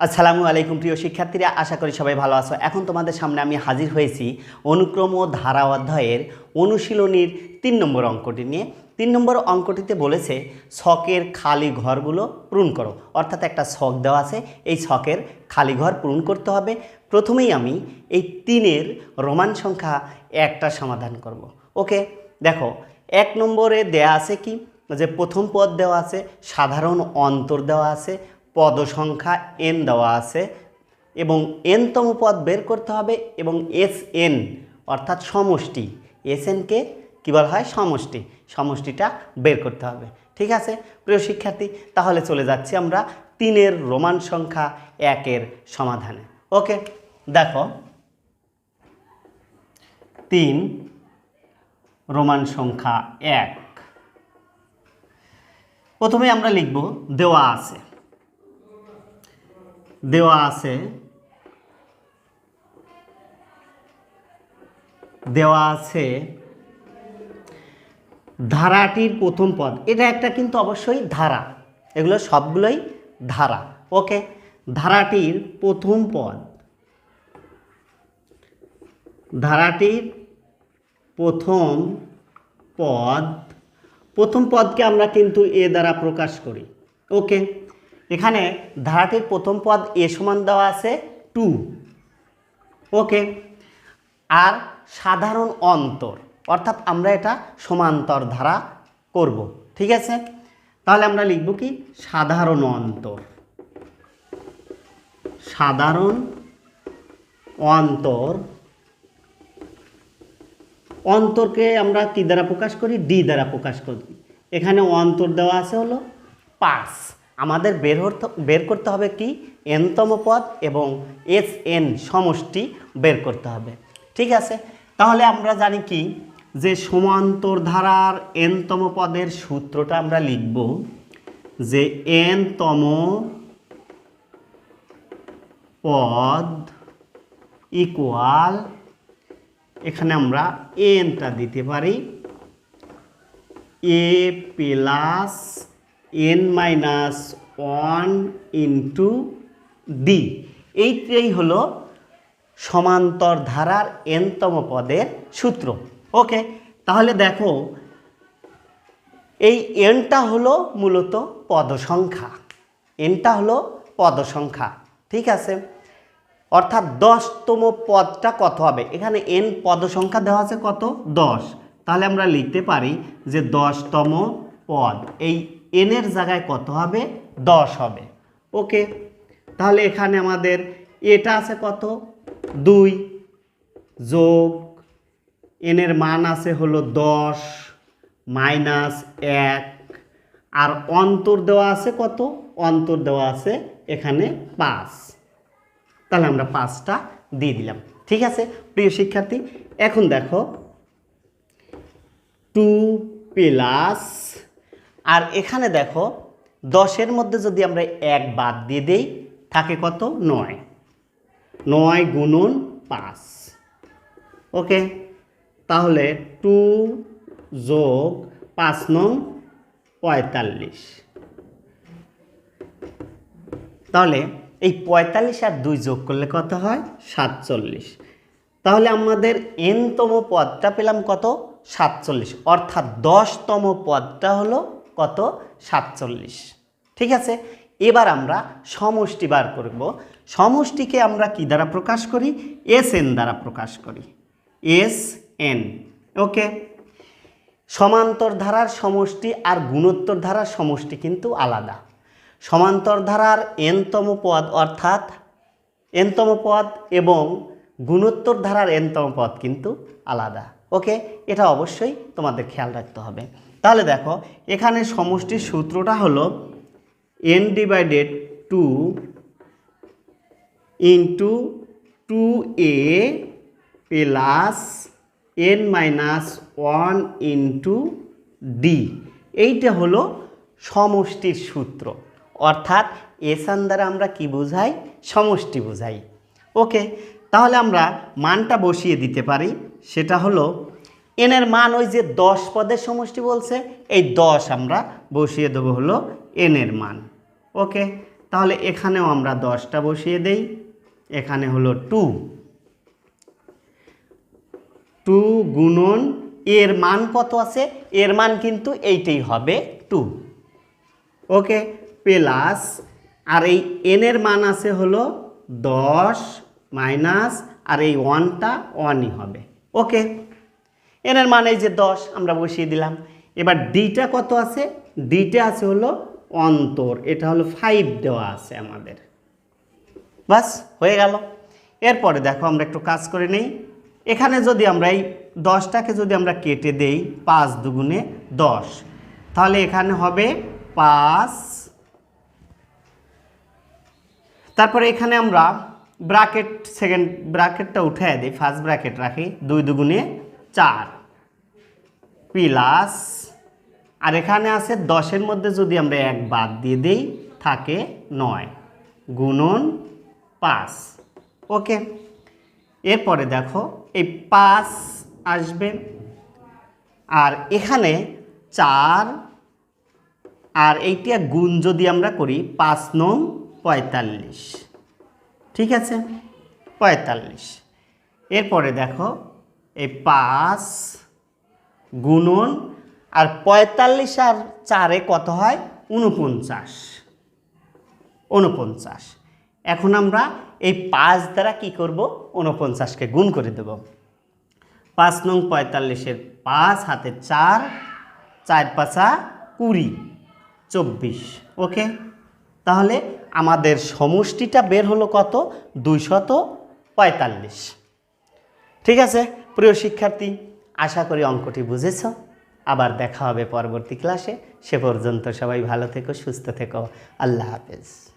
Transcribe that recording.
আসসালামু আলাইকুম প্রিয় শিক্ষার্থীরা, আশা করি সবাই ভালো আছো। এখন তোমাদের সামনে আমি হাজির হয়েছি অনুক্রম ও ধারা অধ্যায়ের অনুশীলনীর তিন নম্বর অঙ্কটি নিয়ে। তিন নম্বর অঙ্কটিতে বলেছে, ছকের খালি ঘরগুলো পূরণ করো। অর্থাৎ একটা ছক দেওয়া আছে, এই ছকের খালি ঘর পূরণ করতে হবে। প্রথমেই আমি এই তিনের রোমান সংখ্যা একটা সমাধান করব। ওকে, দেখো, এক নম্বরে দেয়া আছে কি? যে প্রথম পদ দেওয়া আছে, সাধারণ অন্তর দেওয়া আছে পদ সংখ্যা এন দেওয়া আছে এবং এনতম পদ বের করতে হবে এবং এস এন অর্থাৎ সমষ্টি। এস এনকে কী বলা হয়? সমষ্টি। সমষ্টিটা বের করতে হবে। ঠিক আছে? প্রিয় শিক্ষার্থী, তাহলে চলে যাচ্ছি আমরা তিনের রোমান সংখ্যা একের সমাধানে। ওকে, দেখো। তিন, রোমান সংখ্যা এক। প্রথমে আমরা লিখব দেওয়া আছে। দেওয়া আছে। দেওয়া আছে ধারাটির প্রথম পদ। এটা একটা কিন্তু অবশ্যই ধারা। এগুলো সবগুলোই ধারা। ওকে, ধারাটির প্রথম পদ। ধারাটির প্রথম পদ। প্রথম পদকে আমরা কিন্তু এ দ্বারা প্রকাশ করি। ওকে এখানে ধারাটির প্রথম পদ এ সমান দেওয়া আছে টু। ওকে। আর সাধারণ অন্তর, অর্থাৎ আমরা এটা সমান্তর ধারা করব, ঠিক আছে? তাহলে আমরা লিখব কি? সাধারণ অন্তর। সাধারণ অন্তর। অন্তরকে আমরা কি দ্বারা প্রকাশ করি? ডি দ্বারা প্রকাশ করি। এখানে অন্তর দেওয়া আছে হলো পাঁচ আমাদের বের বের করতে হবে কি? এনতম পদ এবং এস এন সমষ্টি বের করতে হবে। ঠিক আছে? তাহলে আমরা জানি কি? যে সমান্তর ধারার এনতম পদের সূত্রটা আমরা লিখব যে এনতম পদ ইকুয়াল এখানে আমরা এনটা দিতে পারি, A plus N minus one into D. এইটাই হলো সমান্তর ধারার এনতম পদের সূত্র। ওকে, তাহলে দেখো, এই এনটা হলো মূলত পদ সংখ্যা এনটা হলো পদ সংখ্যা ঠিক আছে? অর্থাৎ দশতম পদটা কত হবে? এখানে এন পদ সংখ্যা দেওয়া আছে কত? দশ। তাহলে আমরা লিখতে পারি যে দশতম পদ, এই এনের জায়গায় কত হবে? দশ হবে। ওকে তাহলে এখানে আমাদের এটা আছে কত? দুই যোগ এনের মান আছে হলো দশ মাইনাস এক। আর অন্তর দেওয়া আছে কত? অন্তর দেওয়া আছে এখানে পাঁচ। তাহলে আমরা পাঁচটা দিয়ে দিলাম। ঠিক আছে, প্রিয় শিক্ষার্থী? এখন দেখো টু প্লাস আর এখানে দেখো, দশের মধ্যে যদি আমরা এক বাদ দিয়ে দেই, থাকে কত? নয়। নয় গুণন পাঁচ। ওকে? তাহলে টু যোগ পাঁচ নং পঁয়তাল্লিশ। তাহলে এই পঁয়তাল্লিশ আর দুই যোগ করলে কত হয়? সাতচল্লিশ। তাহলে আমাদের এনতম পদটা পেলাম কত? সাতচল্লিশ। অর্থাৎ দশতম পদটা হলো কত? সাতচল্লিশ। ঠিক আছে? এবার আমরা সমষ্টি বার করব। সমষ্টিকে আমরা কি দ্বারা প্রকাশ করি? এস এন দ্বারা প্রকাশ করি। S N. ওকে? সমান্তর ধারার সমষ্টি আর গুণোত্তর ধারার সমষ্টি কিন্তু আলাদা। সমান্তর ধারার এনতম পদ অর্থাৎ এনতম পদ এবং গুণোত্তর ধারার এনতম পদ কিন্তু আলাদা। ওকে? এটা অবশ্যই তোমাদের খেয়াল রাখতে হবে। তাহলে দেখো, এখানে সমষ্টির সূত্রটা হলো N divided two into two A plus N minus one into D এইটা হলো সমষ্টির সূত্র। অর্থাৎ এসান দ্বারা আমরা কি বোঝাই? সমষ্টি বোঝাই। ওকে, তাহলে আমরা মানটা বসিয়ে দিতে পারি। সেটা হলো এনের মান ওই যে দশ পদের সমষ্টি বলছে, এই দশ আমরা বসিয়ে দেবো হলো এনের মান। ওকে, তাহলে এখানেও আমরা দশটা বসিয়ে দেই, এখানে হলো টু। টু গুণন, এর মান কত আছে? এর মান কিন্তু এইটাই হবে টু। ওকে, প্লাস, আর এই এনের মান আছে হলো দশ মাইনাস, আর এই ওয়ানটা ওয়ানই হবে। ওকে এনের মান এই যে দশ, আমরা বসিয়ে দিলাম। এবার ডিটা কত আছে? ডিটা আছে হলো অন্তর। এটা হলো ফাইভ দেওয়া আছে আমাদের। বাস, হয়ে গেল। এরপরে দেখো, আমরা একটু কাজ করে নেই। এখানে যদি আমরা এই দশটাকে যদি আমরা কেটে দেই, পাঁচ দুগুণে দশ, তাহলে এখানে হবে পাঁচ। তারপরে এখানে আমরা ব্রাকেট সেকেন্ড ব্রাকেটটা উঠে দিই, ফার্স্ট ব্রাকেট রাখি, দুই দুগুণে চার। প্লাস, আর এখানে আছে দশের মধ্যে যদি আমরা এক বাদ দিয়ে দিই, থাকে নয় গুণন পাঁচ। ওকে? এরপরে দেখো, এই পাঁচ আসবে, আর এখানে চার, আর এইটা গুণ যদি আমরা করি, পাঁচ নং পঁয়তাল্লিশ। ঠিক আছে? পঁয়তাল্লিশ। এরপরে দেখো, এই পাঁচ গুণন, আর পঁয়তাল্লিশ আর চারে কত হয়? উনপঞ্চাশ উনপঞ্চাশ এখন আমরা এই পাঁচ দ্বারা কি করব? উনপঞ্চাশকে গুণ করে দেব। পাঁচ নং পঁয়তাল্লিশের পাঁচ, হাতে চার চার পাঁচা কুড়ি, চব্বিশ। ওকে? তাহলে আমাদের সমষ্টিটা বের হলো কত? দুইশত পঁয়তাল্লিশ। ঠিক আছে, প্রিয় শিক্ষার্থী? আশা করি অঙ্কটি বুঝেছ। আবার দেখা হবে পরবর্তী ক্লাসে। সে পর্যন্ত সবাই ভালো থেকো, সুস্থ থেকো। আল্লাহ হাফেজ।